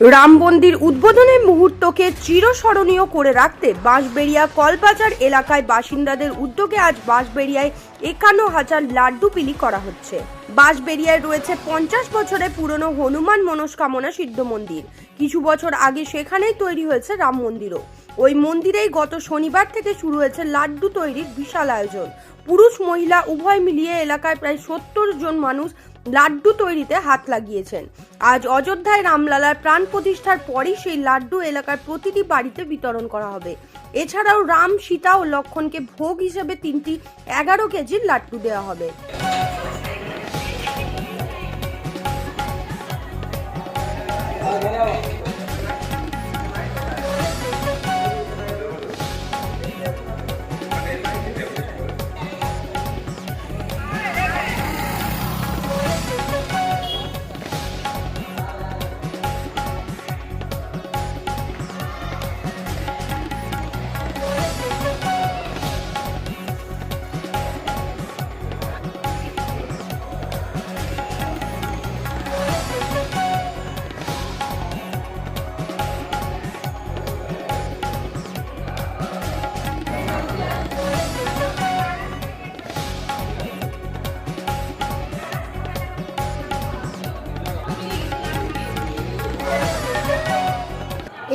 রাম মন্দির উদ্বোধনের মুহূর্তকে চিরস্মরণীয় করে রাখতে বাঁশবেড়িয়া কলবাজার এলাকায় বাসিন্দাদের উদ্যোগে আজ বাঁশবেড়িয়ায় একান্ন হাজার লাড্ডু বিলি করা হচ্ছে। বাঁশবেড়িয়ায় রয়েছে পঞ্চাশ বছরের পুরনো হনুমান মনস্কামনা সিদ্ধ মন্দির। কিছু বছর আগে সেখানেই তৈরি হয়েছে রাম মন্দিরও। ওই মন্দিরেই গত শনিবার থেকে শুরু হয়েছে লাড্ডু তৈরির বিশাল আয়োজন। পুরুষ, মহিলা উভয় মিলিয়ে এলাকায় প্রায় সত্তর জন মানুষ লাড্ডু তৈরিতে হাত লাগিয়েছেন। আজ অযোধ্যায় রামলালার প্রাণ প্রতিষ্ঠার পরই সেই লাড্ডু এলাকার প্রতিটি বাড়িতে বিতরণ করা হবে। এছাড়াও রাম, সীতা ও লক্ষণকে ভোগ হিসেবে তিনটি এগারো কেজির লাড্ডু দেওয়া হবে।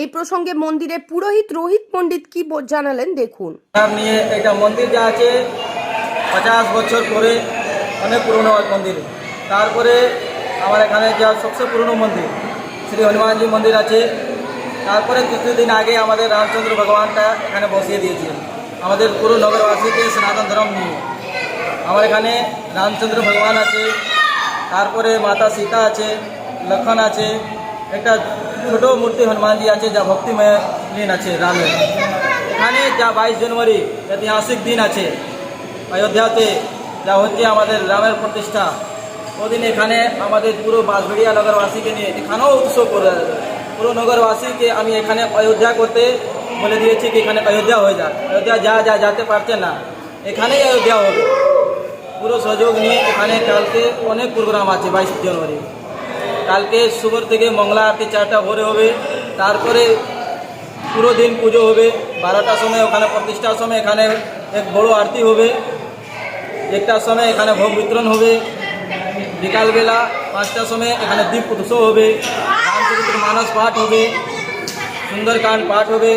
এই প্রসঙ্গে মন্দিরের পুরোহিত রোহিত পণ্ডিত কি জানালেন, দেখুন। নিয়ে একটা মন্দির যা আছে পঞ্চাশ বছর পরে অনেক পুরনো মন্দির। তারপরে আমার এখানে যা সবচেয়ে পুরনো মন্দির, শ্রী হনুমানজি মন্দির আছে। তারপরে কিছুদিন আগে আমাদের রামচন্দ্র ভগবানটা এখানে বসিয়ে দিয়েছিলেন আমাদের পুরো নগরবাসীকে সনাতন ধর্ম নিয়ে। আমার এখানে রামচন্দ্র ভগবান আছে, তারপরে মাতা সীতা আছে, লক্ষণ আছে, একটা ছোট মূর্তি হনুমানজি আছে যা ভক্তিময় লীন আছে রামের এখানে যা বাইশ জানুয়ারি ঐতিহাসিক দিন আছে অযোধ্যাতে যা হচ্ছে আমাদের রামের প্রতিষ্ঠা ওদিন এখানে আমাদের পুরো বাঁশবেড়িয়া নগরবাসীকে নিয়ে এখানেও উৎসব করে পুরো নগরবাসীকে আমি এখানে অযোধ্যা করতে বলে দিয়েছি কি এখানে অযোধ্যা হয়ে যাক অযোধ্যা যা যা যেতে পারছে না এখানেই অযোধ্যা হবে পুরো সহযোগ নিয়ে এখানে কালকে অনেক প্রোগ্রাম আছে বাইশ জানুয়ারি কালকে সুবর থেকে মংলা আরতি চারটা ভোরে হবে তারপরে পুরো দিন পুজো হবে বারোটার সময় ওখানে প্রতিষ্ঠার সময় এখানে এক বড় আরতি হবে একটার সময় এখানে ভোগ বিতরণ হবে বিকালবেলা পাঁচটার সময় এখানে দীপ উৎসব হবে रामचरित्र मानस पाठ হবে सुंदरकांड पाठ হবে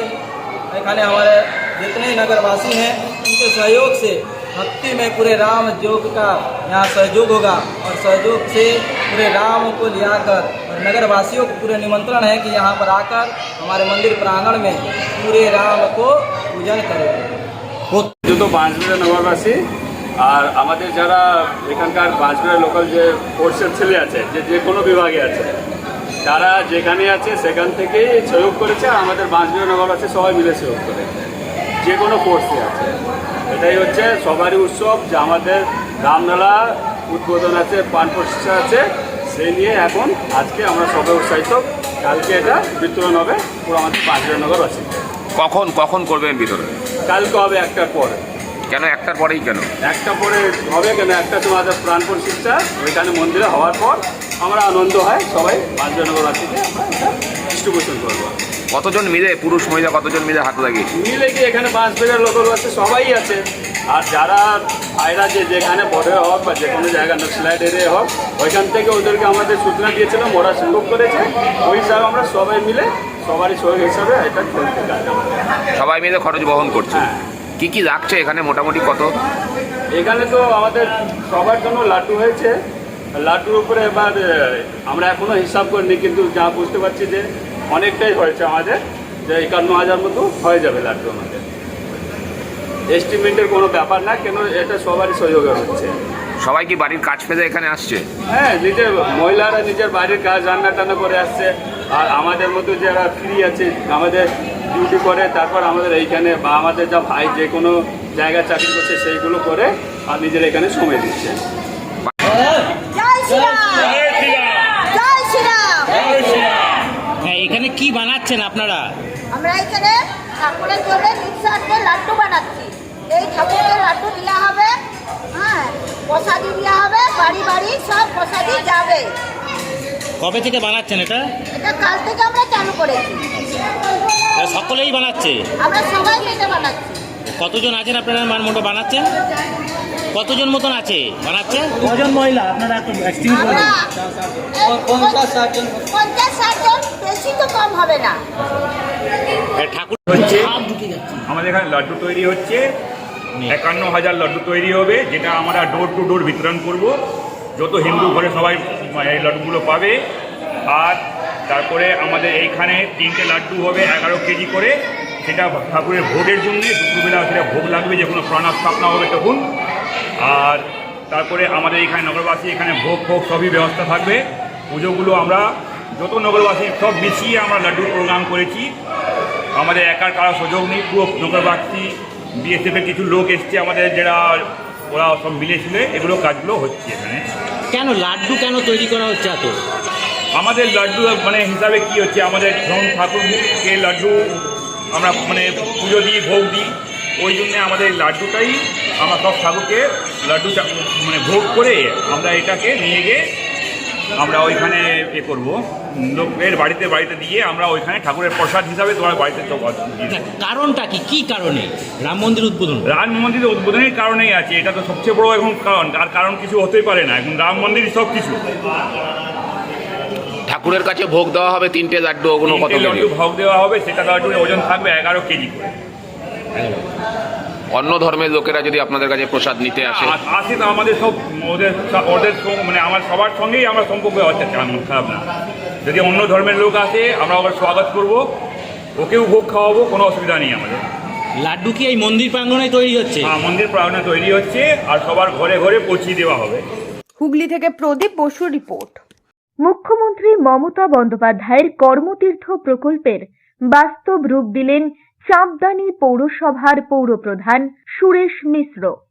এখানে हमारे जितने नगरवासी हैं उनके सहयोग से भक्ति में पूरे राम योग का यहाँ सहयोग होगा और सहयोग से पूरे राम को लियाकर और नगरवासियों को पूरे निमंत्रण है कि यहाँ पर आकर हमारे मंदिर प्रांगण में पूरे राम को पूजन करें যত বাঁশবেড়া নগরবাসী আর আমাদের যারা এখানকার বাঁশবেড়া লোকাল যে ফোর্সের ছেলে আছে যে যে কোনো বিভাগে আছে তারা যেখানে আছে সেখান থেকেই সহযোগ করেছে আর আমাদের বাঁশবেড়া নগরবাসী সবাই মিলে সহযোগ করেছে যে কোনো ফোর্সে আছে এটাই হচ্ছে সবারই উৎসব যে আমাদের রামনালা উদ্বোধন আছে পান প্রতিষ্ঠা আছে সেই নিয়ে এখন আজকে আমরা সবাই উৎসাহিত। কালকে এটা বিতরণ হবে পুরো আমাদের বাঁশবেড়া আছে কখন কখন করবেন বিতরণ? কালকে হবে একটার পরে। কেন একটার পরেই কেন? একটা পরে হবে কেন? একটা আমাদের প্রাণ প্রতিষ্ঠা ওইখানে মন্দিরে হওয়ার পর আমরা আনন্দ হয় সবাই পাঁচজনগরবাসীকে আমরা এটা ডিস্ট্রিবিউশন করব। কতজন মিলে পুরুষ মহিলা কতজন মিলে হাত লাগিয়ে মিলে কি এখানে বাঁশবেড়ের লোকাল আছে? সবাই আছে। আর যারা ভাইরা যে যেখানে বড় হোক বা যে কোনো জায়গা নক্সলাইট এরিয়া হোক ওইখান থেকে ওদেরকে আমাদের সূচনা দিয়েছিলাম ওরা সুযোগ করেছে। ওই হিসাবে আমরা সবাই মিলে সবারই সহযোগ হিসাবে এটা সবাই মিলে খরচ বহন করছে। কি কি লাগছে এখানে? মোটামুটি কত? এখানে তো আমাদের সবার জন্য লাড্ডু হয়েছে। লাড্ডুর উপরে এবার আমরা এখনও হিসাব করিনি কিন্তু যা বুঝতে পারছি যে অনেকটাই হয়েছে আমাদের যে একান্ন হাজার মতো হয়ে যাবে লাড্ডু আমাদের। এস্টিমেটের কোনো ব্যাপার না কেন এটা সবারই সহযোগে হচ্ছে। সবাই কি বাড়ির কাজ পেতে এখানে আসছে? হ্যাঁ নিজের মহিলারা নিজের বাড়ির কাজ রান্না টান্না করে আসছে। আর আমাদের মতো যারা ফ্রি আছে আমাদের ডিউটি করে তারপর আমাদের এইখানে বা আমাদের যা ভাই যে কোনো জায়গায় চাকরি করছে সেইগুলো করে আর নিজের এখানে সময় দিচ্ছে। কি বানাচ্ছেন আপনারা? আমরা এখানে ঠাকুরের জন্য নিঃশ্বাসে লাড্ডু বানাচ্ছি। এই ঠাকুরকে লাড্ডু দেওয়া হবে হ্যাঁ প্রসাদি দেওয়া হবে বাড়ি বাড়ি সব প্রসাদি যাবে। কবে থেকে বানাচ্ছেন এটা? এটা কাল থেকে আমরা চালু করেছি। সকলেই বানাচ্ছে? আমরা সবাই মিলে বানাচ্ছি। কতজন আছেন আপনারা মান মানমন্ড বানাচ্ছেন? কতজন মতন আছে? বানাচ্ছে? কজন মহিলা? আপনারা একটু estimate করে আমরা দিন। এই পঞ্চাশ ষাট জন পঞ্চাশ ষাট জন বেশি তো কম হবে না। এই ঠাকুর হচ্ছে আমাদের এখানে লাড্ডু তৈরি হচ্ছে। একান্ন হাজার লাড্ডু তৈরি হবে যেটা আমরা ডোর টু ডোর বিতরণ করব। যত হিন্দু ঘরে সবাই এই লাড্ডুগুলো পাবে। আর তারপরে আমাদের এইখানে তিনটে লাড্ডু হবে এগারো কেজি করে। সেটা ঠাকুরের ভোগের জন্য দুপুরবেলা সেটা ভোগ লাগবে যে কোনো প্রাণ স্থাপনা হবে তখন। আর তারপরে আমাদের এখানে নগরবাসী এখানে ভোগ ফোগ সবই ব্যবস্থা থাকবে। পুজোগুলো আমরা যত নগরবাসী সব মিশিয়ে আমরা লাড্ডুর প্রোগ্রাম করেছি। আমাদের একার কারও সুযোগ নেই পুরো নগরবাসী বিএসএফের কিছু লোক এসছে আমাদের যারা ওরা সব মিলেছিল এগুলো কাজগুলো হচ্ছে এখানে। কেন লাড্ডু কেন তৈরি করা হচ্ছে এত? আমাদের লাড্ডু মানে হিসাবে কি হচ্ছে আমাদের ধরুন ঠাকুরকে লাড্ডু আমরা মানে পুজো দিই ভোগ দিই। ওই জন্যে আমাদের লাড্ডুটাই আমরা সব ঠাকুরকে লাড্ডু চা- মানে ভোগ করে আমরা এটাকে নিয়ে গিয়ে আমরা ওইখানে এ করব। লোকের বাড়িতে বাড়িতে দিয়ে আমরা ওইখানে ঠাকুরের প্রসাদ হিসাবে তোমার বাড়িতে। কারণটা কি? কি কারণে? রাম মন্দির উদ্বোধন? রাম মন্দিরের উদ্বোধনের কারণেই আছে। এটা তো সবচেয়ে বড় এখন কারণ। আর কারণ কিছু হতেই পারে না। এখন রাম মন্দির সব কিছু ঠাকুরের কাছে ভোগ দেওয়া হবে তিনটে লাড্ডু ওগুলো কত লাড্ডু ভোগ দেওয়া হবে সেটা লাড্ডুর ওজন থাকবে এগারো কেজি করে। অন্য ধর্মের লোকেরা যদি আপনাদের কাছে প্রসাদ নিতে আসে। আসে তো আমাদের সব ওদের ওদের মানে আমার সবার সঙ্গেই আমরা সম্পর্ক হচ্ছে খারাপ না। যদি অন্য ধর্মের লোক আসে আমরা ওকে স্বাগত করব ওকেও ভোগ খাওয়াবো কোনো অসুবিধা নেই আমাদের। লাড্ডু কি এই মন্দির প্রাঙ্গণে তৈরি হচ্ছে? আহ, মন্দির প্রাঙ্গণে তৈরি হচ্ছে আর সবার ঘরে ঘরে পৌঁছিয়ে দেওয়া হবে। হুগলি থেকে প্রদীপ বসুর রিপোর্ট। মুখ্যমন্ত্রী মমতা বন্দ্যোপাধ্যায়ের কর্মতীর্থ প্রকল্পের বাস্তব রূপ দিলেন চাঁদদানি পৌরসভার পৌরপ্রধান সুরেশ মিশ্র।